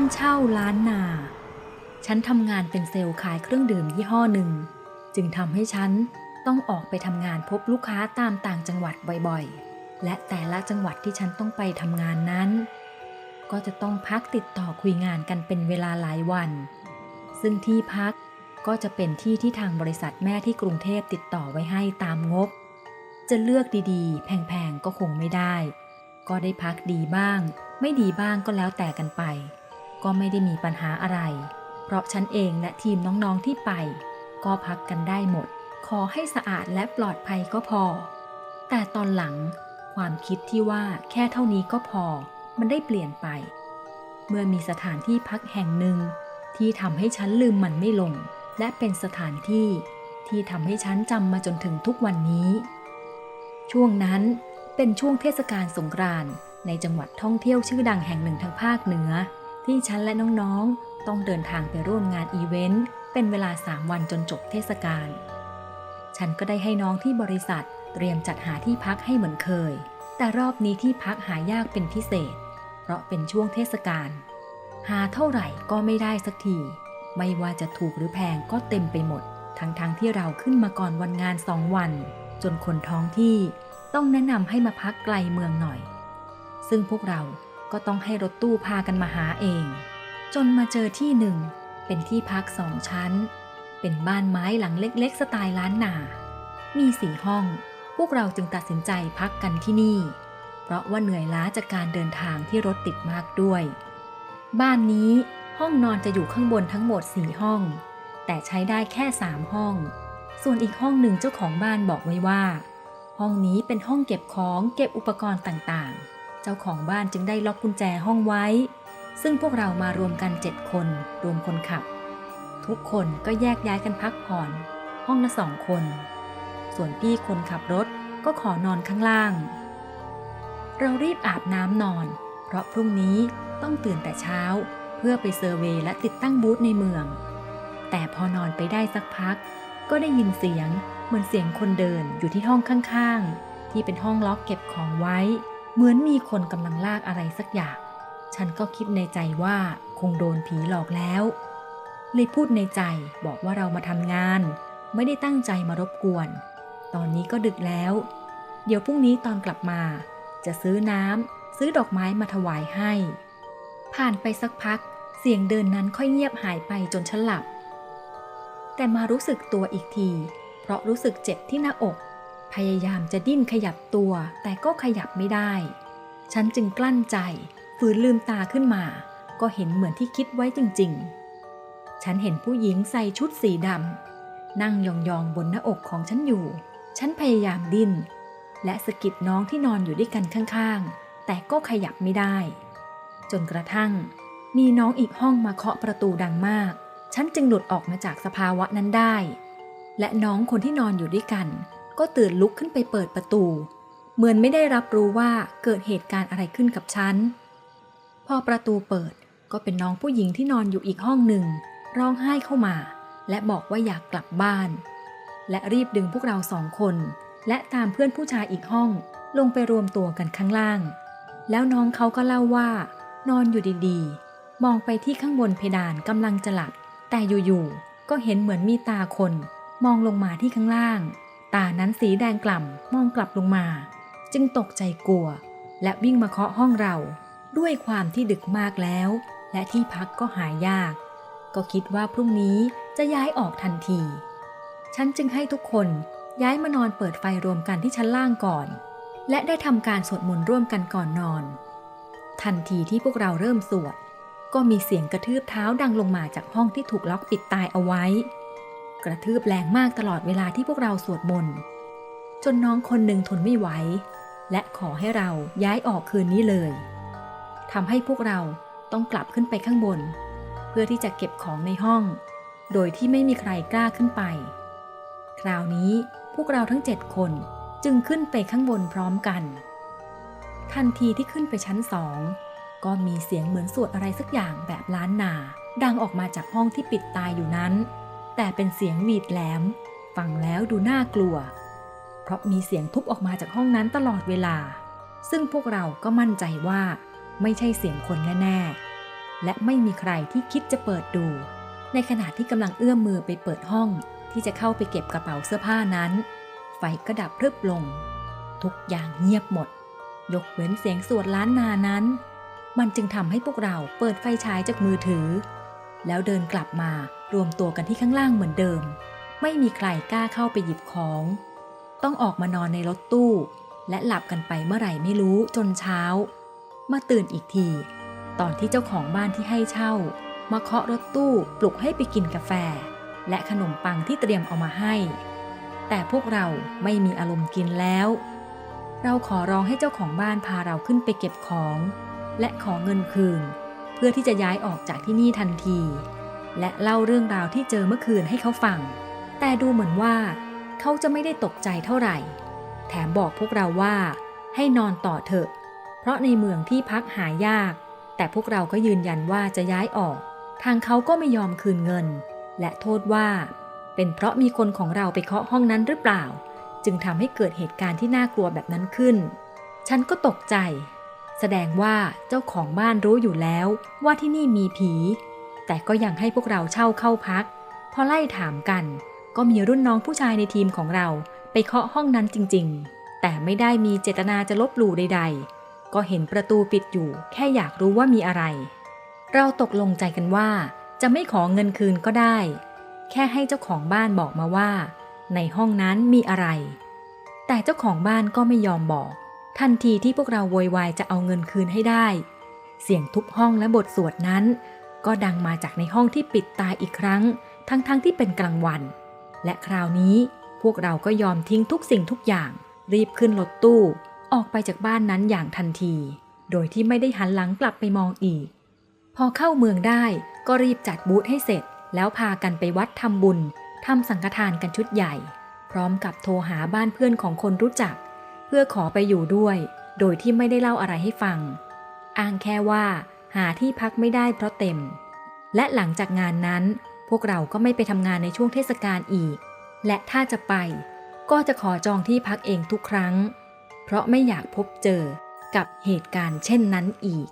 านเช่าล้านนา ฉันทำงานเป็นเซลล์ขายเครื่องดื่มยี่ห้อหนึ่ง จึงทำให้ฉันต้องออกไปทำงานพบลูกค้าตามต่างจังหวัดบ่อยๆ และแต่ละจังหวัดที่ฉันต้องไปทำงานนั้น ก็จะต้องพักติดต่อคุยงานกันเป็นเวลาหลายวัน ซึ่งที่พักก็จะเป็นที่ที่ทางบริษัทแม่ที่กรุงเทพติดต่อไว้ให้ตามงบ จะเลือกดีๆ แพงๆ ก็คงไม่ได้ ก็ได้พักดีบ้าง ไม่ดีบ้างก็แล้วแต่กันไป ก็ไม่ได้มีปัญหาอะไร เพราะฉันเองและทีมน้องๆที่ไป ก็พักกันได้หมด ขอให้สะอาดและปลอดภัยก็พอ แต่ตอนหลังความคิดที่ว่าแค่เท่านี้ก็พอ มันได้เปลี่ยนไป เมื่อมีสถานที่พักแห่งหนึ่ง ที่ทำให้ฉันลืมมันไม่ลง และเป็นสถานที่ที่ทำให้ฉันจำมาจนถึงทุกวันนี้ ช่วงนั้นเป็นช่วงเทศกาลสงกรานต์ในจังหวัดท่องเที่ยวชื่อดังแห่งหนึ่งทางภาคเหนือ ที่ฉันและน้องๆ ต้องเดินทางไปร่วมงานอีเวนต์เป็นเวลา 3 วันจนจบเทศกาล ฉันก็ได้ให้น้องที่บริษัทเตรียมจัดหาที่พักให้เหมือนเคย แต่รอบนี้ที่พักหายากเป็นพิเศษ เพราะเป็นช่วงเทศกาล หาเท่าไหร่ก็ไม่ได้สักที ไม่ว่าจะถูกหรือแพงก็เต็มไปหมด ทั้งๆทที่เราขึ้นมาก่อนวันงานสองวัน จนคนท้องที่ต้องแนะนำให้มาพักไกลเมืองหน่อย ซึ่งพวกเรา ก็ต้องให้รถตู้พากันมาหาเอง จนมาเจอที่หนึ่ง เป็นที่พักสองชั้น เป็นบ้านไม้หลังเล็กๆ สไตล์ล้านนา มีสี่ห้อง พวกเราจึงตัดสินใจพักกันที่นี่ เพราะว่าเหนื่อยล้าจากการเดินทางที่รถติดมากด้วย บ้านนี้ห้องนอนจะอยู่ข้างบนทั้งหมดสี่ห้อง แต่ใช้ได้แค่สามห้อง ส่วนอีกห้องหนึ่งเจ้าของบ้านบอกไว้ว่า ห้องนี้เป็นห้องเก็บของเก็บอุปกรณ์ต่างๆ เจ้าของบ้านจึงได้ล็อกกุญแจห้องไว้ ซึ่งพวกเรามารวมกันเจ็ดคน รวมคนขับ ทุกคนก็แยกย้ายกันพักผ่อน ห้องละสองคน ส่วนพี่คนขับรถก็ขอนอนข้างล่าง เรารีบอาบน้ำนอน เพราะพรุ่งนี้ต้องตื่นแต่เช้า เพื่อไปเซอร์เวย์และติดตั้งบูธในเมือง แต่พอนอนไปได้สักพัก ก็ได้ยินเสียงเหมือนเสียงคนเดินอยู่ที่ห้องข้างๆ ที่เป็นห้องล็อกเก็บของไว้ เหมือนมีคนกำลังลากอะไรสักอย่าง ฉันก็คิดในใจว่าคงโดนผีหลอกแล้ว เลยพูดในใจบอกว่าเรามาทำงาน ไม่ได้ตั้งใจมารบกวน ตอนนี้ก็ดึกแล้ว เดี๋ยวพรุ่งนี้ตอนกลับมา จะซื้อน้ำซื้อดอกไม้มาถวายให้ ผ่านไปสักพัก เสียงเดินนั้นค่อยเงียบหายไปจนฉันหลับ แต่มารู้สึกตัวอีกที เพราะรู้สึกเจ็บที่หน้าอก พยายามจะดิ้นขยับตัวแต่ก็ขยับไม่ได้ ฉันจึงกลั้นใจฝืนลืมตาขึ้นมา ก็เห็นเหมือนที่คิดไว้จริง ๆ ฉันเห็นผู้หญิงใส่ชุดสีดำนั่งยองๆบนหน้าอกของฉันอยู่ ฉันพยายามดิ้น และสะกิดน้องที่นอนอยู่ด้วยกันข้างๆ แต่ก็ขยับไม่ได้ จนกระทั่ง มีน้องอีกห้องมาเคาะประตูดังมาก ฉันจึงหลุดออกมาจากสภาวะนั้นได้ และน้องคนที่นอนอยู่ด้วยกัน ก็ตื่นลุกขึ้นไปเปิดประตู เหมือนไม่ได้รับรู้ว่าเกิดเหตุการณ์อะไรขึ้นกับฉัน พอประตูเปิดก็เป็นน้องผู้หญิงที่นอนอยู่อีกห้องหนึ่ง ร้องไห้เข้ามา และบอกว่าอยากกลับบ้าน และรีบดึงพวกเราสองคน และตามเพื่อนผู้ชายอีกห้องลงไปรวมตัวกันข้างล่าง แล้วน้องเขาก็เล่าว่า นอนอยู่ดีๆ มองไปที่ข้างบนเพดานกำลังจะหลับ แต่อยู่ๆ ก็เห็นเหมือนมีตาคน มองลงมาที่ข้างล่าง ตานั้นสีแดงกล่ำมองกลับลงมา จึงตกใจกลัว และวิ่งมาเคาะห้องเรา ด้วยความที่ดึกมากแล้ว และที่พักก็หายาก ก็คิดว่าพรุ่งนี้จะย้ายออกทันที ฉันจึงให้ทุกคนย้ายมานอนเปิดไฟรวมกันที่ชั้นล่างก่อน และได้ทำการสวดมนต์ร่วมกันก่อนนอน ทันทีที่พวกเราเริ่มสวด ก็มีเสียงกระทืบเท้าดังลงมาจากห้องที่ถูกล็อกปิดตายเอาไว้ กระทืบแรงมากตลอดเวลาที่พวกเราสวดมนต์จนน้องคนหนึ่งทนไม่ไหว และขอให้เราย้ายออกคืนนี้เลยทำให้พวกเราต้องกลับขึ้นไปข้างบน เพื่อที่จะเก็บของในห้อง โดยที่ไม่มีใครกล้าขึ้นไป คราวนี้พวกเราทั้งเจ็ดคนจึงขึ้นไปข้างบนพร้อมกัน ทันทีที่ขึ้นไปชั้นสองก็มีเสียงเหมือนสวดอะไรสักอย่างแบบล้านนา ดังออกมาจากห้องที่ปิดตายอยู่นั้น แต่เป็นเสียงหวีดแหลม ฟังแล้วดูน่ากลัว เพราะมีเสียงทุบออกมาจากห้องนั้นตลอดเวลา ซึ่งพวกเราก็มั่นใจว่า ไม่ใช่เสียงคนแน่ๆ และไม่มีใครที่คิดจะเปิดดู ในขณะที่กำลังเอื้อมมือไปเปิดห้อง ที่จะเข้าไปเก็บกระเป๋าเสื้อผ้านั้น ไฟก็ดับพรึบลง ทุกอย่างเงียบหมด ยกเว้นเสียงสวดล้านนานั้น มันจึงทำให้พวกเราเปิดไฟฉายจากมือถือ แล้วเดินกลับมา รวมตัวกันที่ข้างล่างเหมือนเดิม ไม่มีใครกล้าเข้าไปหยิบของ ต้องออกมานอนในรถตู้ และหลับกันไปเมื่อไหร่ไม่รู้จนเช้า มาตื่นอีกที ตอนที่เจ้าของบ้านที่ให้เช่า มาเคาะรถตู้ปลุกให้ไปกินกาแฟ และขนมปังที่เตรียมเอามาให้ แต่พวกเราไม่มีอารมณ์กินแล้ว เราขอร้องให้เจ้าของบ้านพาเราขึ้นไปเก็บของ และขอเงินคืน เพื่อที่จะย้ายออกจากที่นี่ทันที และเล่าเรื่องราวที่เจอเมื่อคืนให้เขาฟัง แต่ดูเหมือนว่า เขาจะไม่ได้ตกใจเท่าไหร่ แถมบอกพวกเราว่า ให้นอนต่อเถอะ เพราะในเมืองที่พักหายาก แต่พวกเราก็ยืนยันว่าจะย้ายออก ทางเขาก็ไม่ยอมคืนเงิน และโทษว่า เป็นเพราะมีคนของเราไปเคาะห้องนั้นหรือเปล่า จึงทำให้เกิดเหตุการณ์ที่น่ากลัวแบบนั้นขึ้น ฉันก็ตกใจ แสดงว่าเจ้าของบ้านรู้อยู่แล้วว่าที่นี่มีผี แต่ก็ยังให้พวกเราเช่าเข้าพัก พอไล่ถามกัน ก็มีรุ่นน้องผู้ชายในทีมของเรา ไปเคาะห้องนั้นจริงๆ แต่ไม่ได้มีเจตนาจะลบหลู่ใด ๆ ก็เห็นประตูปิดอยู่ แค่อยากรู้ว่ามีอะไร เราตกลงใจกันว่า จะไม่ขอเงินคืนก็ได้ แค่ให้เจ้าของบ้านบอกมาว่า ในห้องนั้นมีอะไร แต่เจ้าของบ้านก็ไม่ยอมบอก ทันทีที่พวกเราโวยวายจะเอาเงินคืนให้ได้ เสียงทุบห้องและบทสวดนั้น ก็ดังมาจากในห้องที่ปิดตาอีกครั้ง ทั้งๆทที่เป็นกลางวัน และคราวนี้พวกเราก็ยอมทิ้งทุกสิ่งทุกอย่าง รีบขึ้นรถตู้ ออกไปจากบ้านนั้นอย่างทันที โดยที่ไม่ได้หันหลังกลับไปมองอีก พอเข้าเมืองได้ก็รีบจัดบูธให้เสร็จ แล้วพากันไปวัดทำบุญทำสังฆทานกันชุดใหญ่ พร้อมกับโทรหาบ้านเพื่อนของคนรู้จัก เพื่อขอไปอยู่ด้วย โดยที่ไม่ได้เล่าอะไรให้ฟัง อ้างแค่ว่า หาที่พักไม่ได้เพราะเต็ม และหลังจากงานนั้น พวกเราก็ไม่ไปทำงานในช่วงเทศกาลอีก และถ้าจะไป ก็จะขอจองที่พักเองทุกครั้ง เพราะไม่อยากพบเจอกับเหตุการณ์เช่นนั้นอีก